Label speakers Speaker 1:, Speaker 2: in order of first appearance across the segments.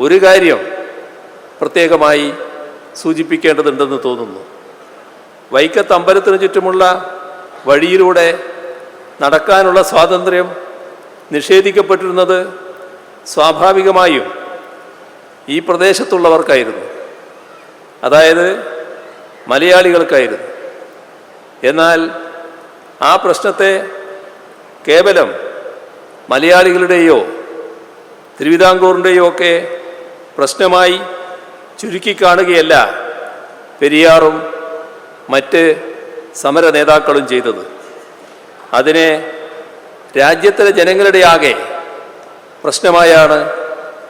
Speaker 1: ഒരു കാര്യം പ്രത്യേകമായി സൂചിപ്പിക്കേണ്ടതുണ്ടെന്ന് തോന്നുന്നു. വൈക്കത്ത് അമ്പലത്തിന് ചുറ്റുമുള്ള വഴിയിലൂടെ നടക്കാനുള്ള സ്വാതന്ത്ര്യം നിഷേധിക്കപ്പെട്ടിരുന്നത് സ്വാഭാവികമായും ഈ പ്രദേശത്തുള്ളവർക്കായിരുന്നു. അതായത് മലയാളികൾക്കായിരുന്നു. എന്നാൽ ആ പ്രശ്നത്തെ കേവലം മലയാളികളുടെയോ തിരുവിതാംകൂറിന്റെയോ ഒക്കെ പ്രശ്നമായി ചുരുക്കി കാണുകയല്ല പെരിയാറും മറ്റ് സമര നേതാക്കളും ചെയ്തത്. അതിനെ രാജ്യത്തിലെ ജനങ്ങളുടെ ആകെ പ്രശ്നമായാണ്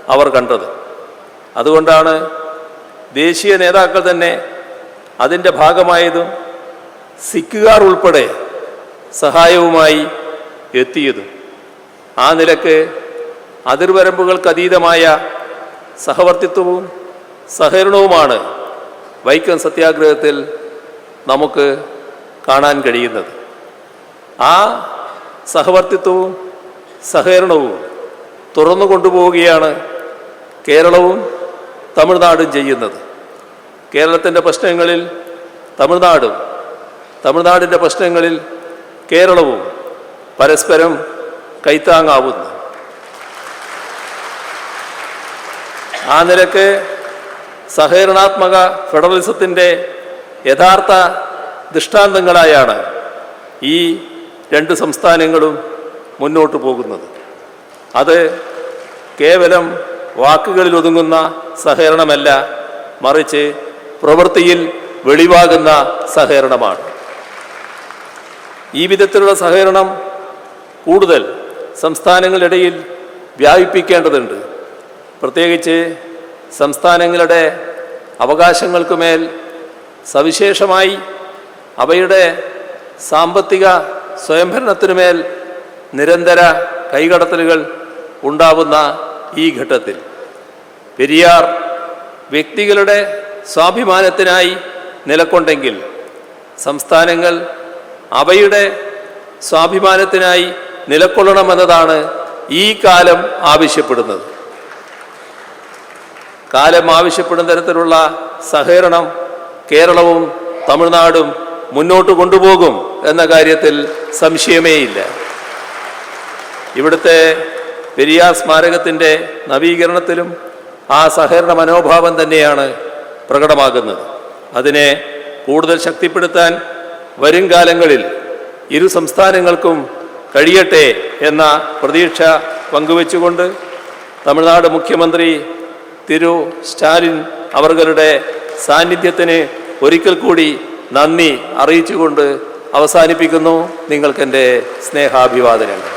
Speaker 1: അവർ കണ്ടത്. അതുകൊണ്ടാണ് ദേശീയ നേതാക്കൾ തന്നെ അതിന്റെ ഭാഗമായതും സിഖുകാർ ഉൾപ്പെടെ സഹായവുമായി എത്തിയതും. ആ നിലയ്ക്ക് അതിർവരമ്പുകൾക്കതീതമായ സഹവർത്തിത്വവും സഹകരണവുമാണ് വൈക്കം സത്യാഗ്രഹത്തിൽ നമുക്ക് കാണാൻ കഴിയുന്നത്. ആ സഹവർത്തിത്വവും സഹകരണവും തുറന്നു കൊണ്ടുപോവുകയാണ് കേരളവും തമിഴ്നാടും ചെയ്യുന്നത്. കേരളത്തിന്റെ പ്രശ്നങ്ങളിൽ തമിഴ്നാടും തമിഴ്നാടിന്റെ പ്രശ്നങ്ങളിൽ കേരളവും പരസ്പരം കൈത്താങ്ങാവുന്നു. ആ നിലയ്ക്ക് സഹകരണാത്മക ഫെഡറലിസത്തിന്റെ യഥാർത്ഥ ദൃഷ്ടാന്തങ്ങളായാണ് ഈ രണ്ട് സംസ്ഥാനങ്ങളും മുന്നോട്ട് പോകുന്നത്. അത് കേവലം വാക്കുകളിൽ ഒതുങ്ങുന്ന സഹകരണമല്ല മറിച്ച് പ്രവൃത്തിയിൽ വെളിവാകുന്ന സഹകരണമാണ്. ഈ വിധത്തിലുള്ള സഹകരണം കൂടുതൽ സംസ്ഥാനങ്ങളിടയിൽ വ്യാപിപ്പിക്കേണ്ടതുണ്ട്. പ്രത്യേകിച്ച് സംസ്ഥാനങ്ങളുടെ അവകാശങ്ങൾക്കുമേൽ സവിശേഷമായി അവയുടെ സാമ്പത്തിക സ്വയംഭരണത്തിനുമേൽ നിരന്തര കൈകടത്തലുകൾ ഉണ്ടാവുന്ന ഈ ഘട്ടത്തിൽ. പെരിയാർ വ്യക്തികളുടെ സ്വാഭിമാനത്തിനായി നിലക്കൊണ്ടെങ്കിൽ സംസ്ഥാനങ്ങൾ അവയുടെ സ്വാഭിമാനത്തിനായി നിലക്കൊള്ളണമെന്നതാണ് ഈ കാലം ആവശ്യപ്പെടുന്നത്. കാലം ആവശ്യപ്പെടുന്ന തരത്തിലുള്ള സഹകരണം കേരളവും തമിഴ്നാടും മുന്നോട്ട് കൊണ്ടുപോകും എന്ന കാര്യത്തിൽ സംശയമേയില്ല ഇവിടുത്തെ പെരിയാർ സ്മാരകത്തിന്റെ നവീകരണത്തിലും ആ സഹകരണ മനോഭാവം തന്നെയാണ് പ്രകടമാകുന്നത്. അതിനെ കൂടുതൽ ശക്തിപ്പെടുത്താൻ വരും കാലങ്ങളിൽ ഇരു സംസ്ഥാനങ്ങൾക്കും കഴിയട്ടെ എന്ന പ്രതീക്ഷ പങ്കുവച്ചുകൊണ്ട് തമിഴ്നാട് മുഖ്യമന്ത്രി തിരു സ്റ്റാലിൻ അവരുടെ സാന്നിധ്യത്തിന് ഒരിക്കൽ കൂടി നന്ദി അറിയിച്ചുകൊണ്ട് അവസാനിപ്പിക്കുന്നു. നിങ്ങൾക്കെന്റെ സ്നേഹാഭിവാദനങ്ങൾ.